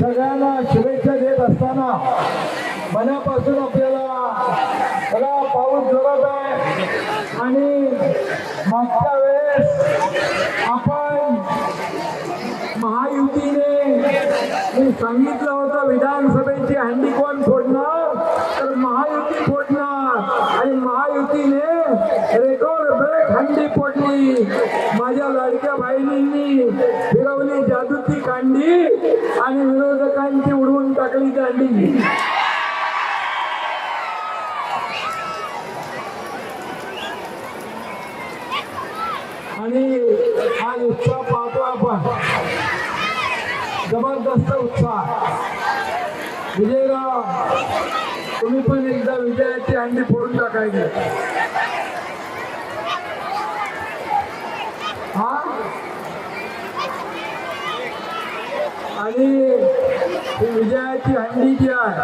सगळ्यांना शुभेच्छा देत असताना मनापासून आपल्याला बघा पाऊस जोरात आहे. आणि मागच्या वेळेस आपण महायुतीने मी सांगितलं होतं विधानसभेची हंडी कोण फोडणार? तर महायुती फोडणार. आणि महायुतीने रेकॉर्ड ब्रेक हंडी माझ्या लाडक्या बहिणींनी फिरवली जादूची कांडी आणि विरोधकांची उडवून टाकली दांडी. आणि हा उत्साह पाहतो आपण. जबरदस्त उत्साह. विजयराव तुम्ही पण एकदा विजयाची अंडी फोडून टाकायची हा आणि ही विजयाची हंडी जी आहे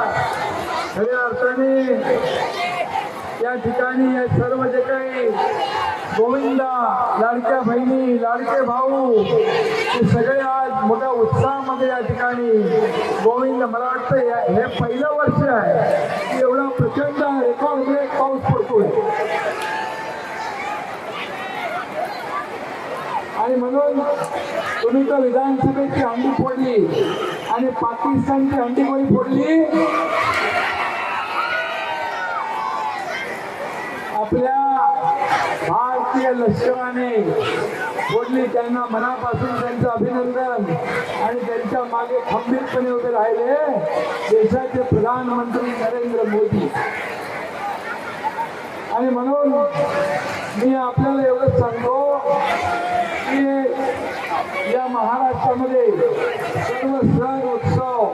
खऱ्या अर्थाने या ठिकाणी या सर्व जे काही गोविंदा लाडक्या बहिणी लाडके भाऊ हे सगळे आज मोठ्या उत्साहामध्ये या ठिकाणी गोविंद मला वाटतं या- हे पहिलं वर्ष आहे. की एवढा प्रचंड रेकॉर्ड ब्रेक पाऊस पडतोय. आणि म्हणून तुम्ही तर विधानसभेची हंडी फोडली आणि पाकिस्तानची हंडी कोणी फोडली? आपल्या भारतीय लष्कराने फोडली. त्यांना मनापासून त्यांचं अभिनंदन आणि त्यांच्या मागे खंबीरपणे उभे राहिले देशाचे प्रधानमंत्री नरेंद्र मोदी. आणि म्हणून मी आपल्याला एवढं सांगतो की या महाराष्ट्रामध्ये सर्व सण उत्सव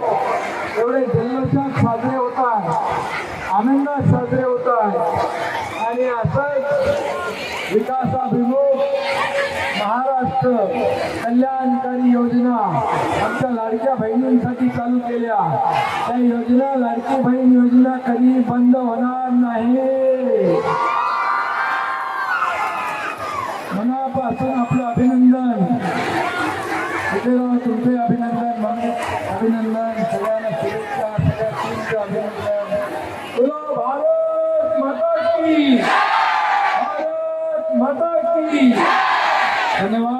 एवढे जल्लोषात साजरे होतात आनंदात साजरे होतात आणि असंच विकासाभिमुख महाराष्ट्र कल्याणकारी योजना आमच्या लाडक्या बहिणींसाठी चालू केल्या. त्या योजना लाडकी बहीण योजना कधी बंद होणार नाही मनापासून आपलं अभिनंदन विजयराव तुमचे अभिनंदन म्हणून अभिनंदन सगळ्यांना शुभेच्छा सगळ्या टीमचं अभिनंदन बोलो भारत माता की भारत माता की धन्यवाद